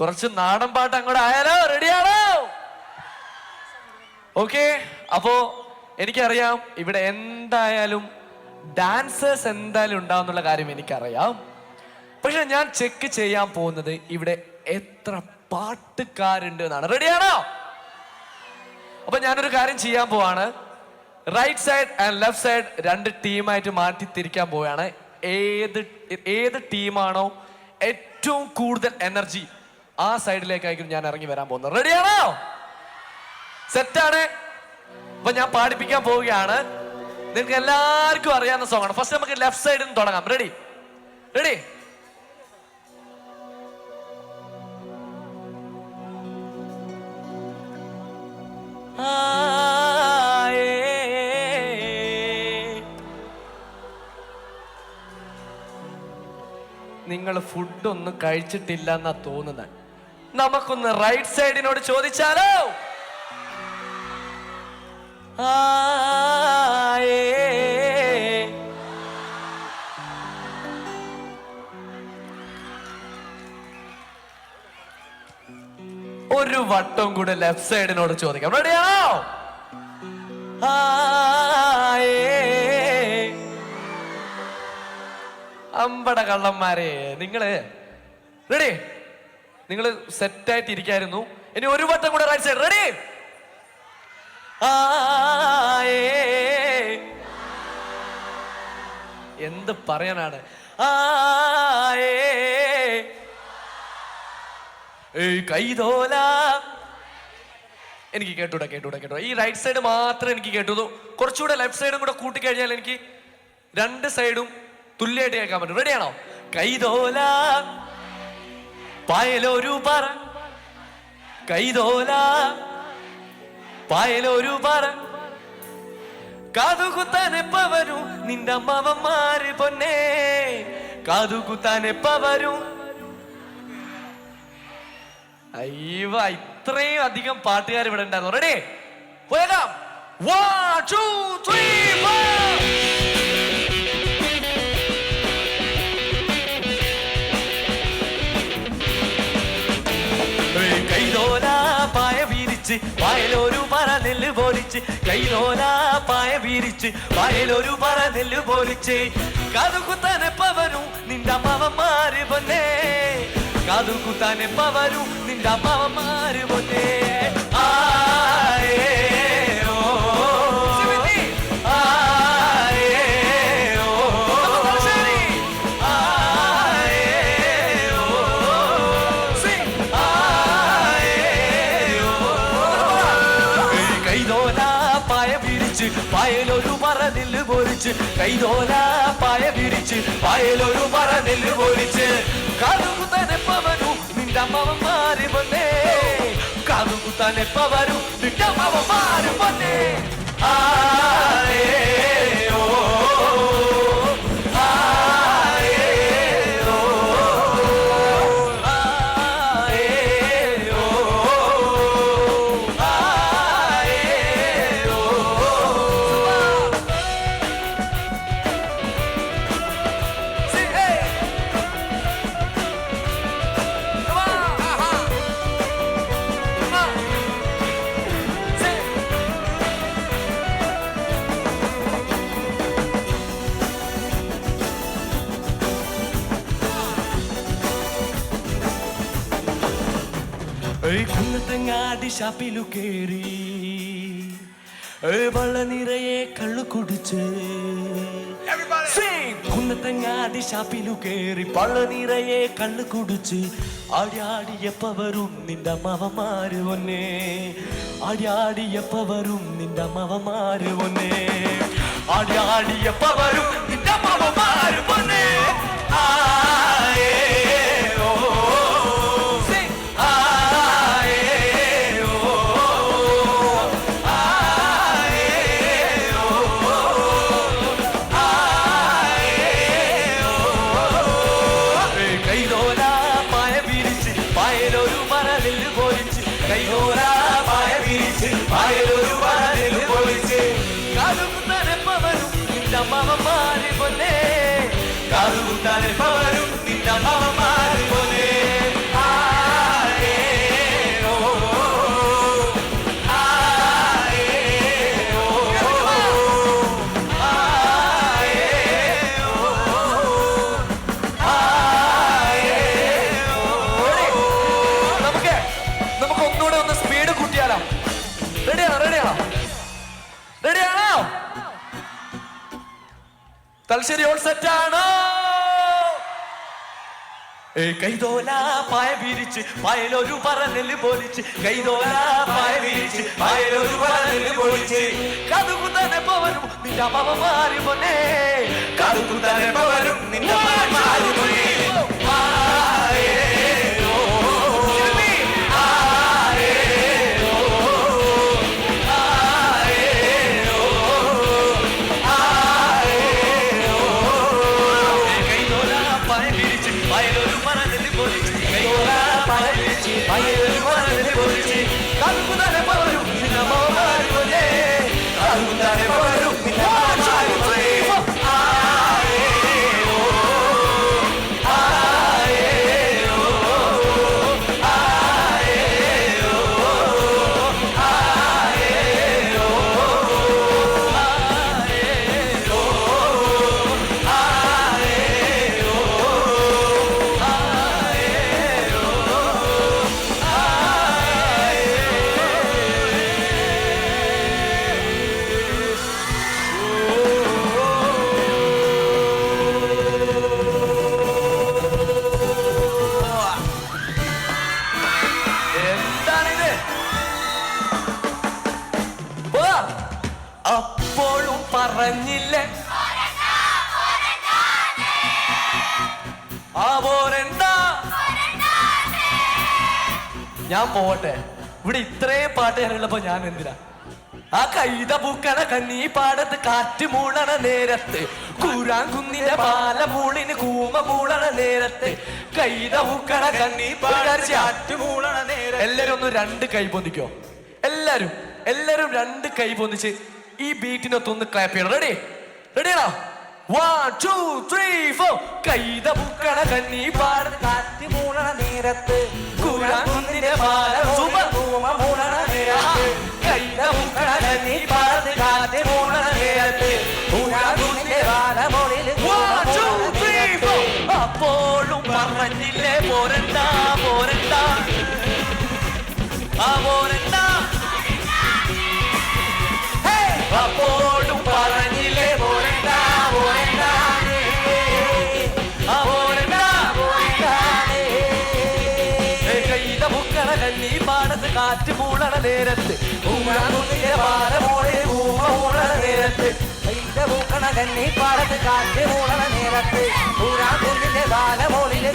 കുറച്ച് നാടൻ പാട്ട് അങ്ങോട്ട് ആയാലോ? റെഡിയാണോ ഓക്കെ അപ്പോ എനിക്കറിയാം ഇവിടെ എന്തായാലും ഡാൻസേഴ്സ് എന്തായാലും ഉണ്ടാവുന്നുള്ള കാര്യം എനിക്കറിയാം. പക്ഷെ ഞാൻ ചെക്ക് ചെയ്യാൻ പോകുന്നത് ഇവിടെ എത്ര പാട്ടുകാരുണ്ട് എന്നാണ്. റെഡിയാണോ അപ്പൊ ഞാനൊരു കാര്യം ചെയ്യാൻ പോവാണ്. Right side and left side രണ്ട് ടീമായിട്ട് മാറ്റി തിരിക്കാൻ പോവുകയാണ് ഏത് ഏത് ടീമാണോ ഏറ്റവും കൂടുതൽ എനർജി ആ സൈഡിലേക്കായിരിക്കും ഞാൻ ഇറങ്ങി വരാൻ പോകുന്നത്. റെഡിയാണോ സെറ്റാണ് അപ്പൊ ഞാൻ പാടിപ്പിക്കാൻ പോവുകയാണ്. നിങ്ങൾക്ക് എല്ലാവർക്കും അറിയാവുന്ന സോങ്ങാണ് ഫസ്റ്റ് നമുക്ക് ലെഫ്റ്റ് സൈഡിൽ നിന്ന് തുടങ്ങാം. റെഡി റെഡി നിങ്ങൾ ഫുഡൊന്നും കഴിച്ചിട്ടില്ല എന്നാ തോന്നുന്നത്. നമുക്കൊന്ന് റൈറ്റ് സൈഡിനോട് ചോദിച്ചാലോ. ഒരു വട്ടം കൂടെ ലെഫ്റ്റ് സൈഡിനോട് ചോദിക്കാം. റെഡിയാണോ. അമ്പട കള്ളന്മാരെ നിങ്ങൾ. റെഡി നിങ്ങൾ സെറ്റായിട്ട് ഇരിക്കായിരുന്നു ഇനി ഒരു വട്ടം കൂടെ റൈറ്റ് സൈഡ് റെഡി എന്ത് പറയാനാണ്? കൈതോല. എനിക്ക് കേട്ടൂടെ കേട്ടൂടെ കേട്ടോ ഈ റൈറ്റ് സൈഡ് മാത്രം എനിക്ക് കേട്ടുള്ളൂ. കുറച്ചുകൂടെ ലെഫ്റ്റ് സൈഡും കൂടെ കൂട്ടിക്കഴിഞ്ഞാൽ എനിക്ക് രണ്ട് സൈഡും തുല്യമായിട്ട് കേൾക്കാൻ പറ്റും. റെഡിയാണോ കൈതോല. പായലൊരു പറ കൈതോല. പായലൊരു പറ കാതുകുത്താനെപ്പ വരും നിന്റെ അമ്മാവന്മാര് പൊന്നെ. കാതുകുത്താനെപ്പ പവരും അയ്യവ ഇത്രയും അധികം പാട്ടുകാർ ഇവിടെ ഉണ്ടായിരുന്നു. റെഡി പോയേക്കാം. One two three four. വീരിച്ച് പായലൊരു പറ നെല്ല് പോലിച്ച് കൈലോലാ പായ വീരിച്ച് വയലൊരു പറ നെല്ല് പോലിച്ച് കാതുകുത്താനെപ്പ പവനു നിന്റെ അമ്മാവന്മാര് പൊന്നേ. കാതുകുത്താനെപ്പ പവനു നിന്റെ അമ്മാവന്മാര് പൊന്നേ. ആയേ, വിരിച്ച് പായലൊരു പറ നെല്ല് പൊരിച്ച് കൈതോല പായ വിരിച്ച് പായലൊരു പറ നെല്ല് പൊരിച്ച്. കാതുകുത്തനെ പവനു നിന്റെ അമ്മവന്മാര് വന്നേ. കാതുകുത്തനെ വരൂ നിന്റെ അമ്മവന്മാര് വന്നേ. ആയേ, കുന്നത്തങ്ങാടി ഷാപ്പിലു കേറി. വള്ള നിറയെ കള്ളു കുടിച്ച്! കുന്നത്തങ്ങാടി ഷാപ്പിലു കേറി. പള്ള നിറയെ കള്ളു കുടിച്ച്. ആടിയാടിയപ്പ വരും നിന്റെ മവമാര് ഒന്നേ ആടിയാടിയപ്പ വരും നിന്റെ മവമാര് ഒന്നേ ആടിയാടിയപ്പ വരും നിന്റെ മവമാര് ഒന്നേ ആയേ, പവരും നിന്റെ അമ്മമാര് പോലെ. തൽശ്ശേരി ഓൾ സെറ്റ് കൈതോല പായ വിരിച്ച് പായലൊരു പറന്നെല്ല് പൊളിച്ച്. കൈതോല പായ വിരിച്ച് പായലൊരു പൊലിച്ച് കതുകുത്തനെ പവരും നിന്റെ അമ്മ മാറി കതുകുത്തനെ പവരും നിന്റെ മാറി ഞാൻ പോവട്ടെ. ഇവിടെ ഇത്രയും പാട്ട് ഞാനുള്ളപ്പോ ഞാൻ എന്തിനാ? ആ കൈത പൂക്കണ കന്നീ പാടത്ത് കാറ്റ് മൂളണ നേരത്ത്. കുരാൻ കുന്നിന്റെ പാല മൂളിന് കൂമ മൂളണ നേരത്ത്. കൈത പൂക്കണ കന്നീ പാടത്ത് കാറ്റ് മൂളണ നേരം എല്ലാരും ഒന്ന് രണ്ട് കൈ പൊന്തിക്കോ. എല്ലാരും എല്ലാരും രണ്ട് കൈ പൊന്നിച്ച് ഈ ബീറ്റിനൊത്തൊന്ന് ക്ലാപ്പ് ചെയ്യണം. റെഡി റെഡിയാണോ ஒன் டூ த்ரீ ஃபோர் കൈത മുക്കണ കന്നി പാട കാറ്റി മൂണണ നേരത്ത് കുരകുന്നിന്റെ പാലം സുമ മൂണണ നേരത്ത് കൈത മുക്കണ കന്നി പാടത്ത് കാറ്റി മൂണണ നേരത്ത് കുരകുന്നിന്റെ പാലമൊളിൽ അപ്പോഴും പറഞ്ഞില്ലേ പോരണ്ട പോരണ്ട ആ കാറ്റ് മൂളണ നേരത്ത്. പാലമോളെ ഊമ മൂളണ നേരത്ത്. മൂക്കണ തന്നെ പാലത്ത് കാറ്റ് മൂളണ നേരത്ത്. ഊരാ കുഞ്ഞിന്റെ ബാലമോളിലെ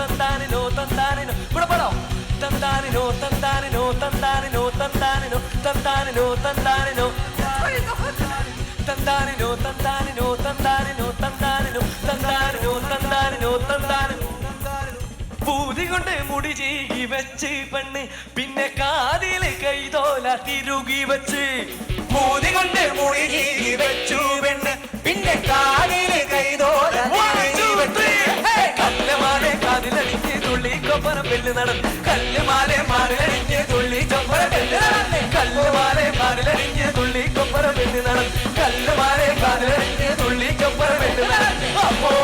തന്താനിനോ തന്താനിനോ ഇവിടെ പാടോ. തന്താനിനോ തന്താനിനോ തന്താനിനോ തന്താനിനോ തന്താനിനോ തന്താനിനോ തന്താനിനോ തന്താനിനോ തന്താനിനോ തന്താനിനോ മുടി കൊണ്ട് മുടി ചെയ്യി വെച്ച് പെണ്ണ് പിന്നെ കാതിൽ കൈതോല തിരുകി വെച്ച്. മുടി കൊണ്ട് മുടി ചെയ്യി വെച്ചു പെണ്ണ് പിന്നെ കാതിൽ കൈതോല കല്ലുമാലെ കാതിലടിഞ്ഞ് തുള്ളി കൊപ്പന പെല്ല് നടന്ന്. കല്ലുമാലെ മാറിലടിഞ്ഞ് തുള്ളി കൊപ്പന പെല്ല് നടന്ന്. കല്ലുമാലെ മാറിലടിഞ്ഞ് തുള്ളി കൊപ്പന പെല്ല് നടന്ന്. കല്ലുമാലെ കാതിലടിഞ്ഞ് തുള്ളി കൊപ്പന പെല്ല് നടന്ന്. അപ്പോ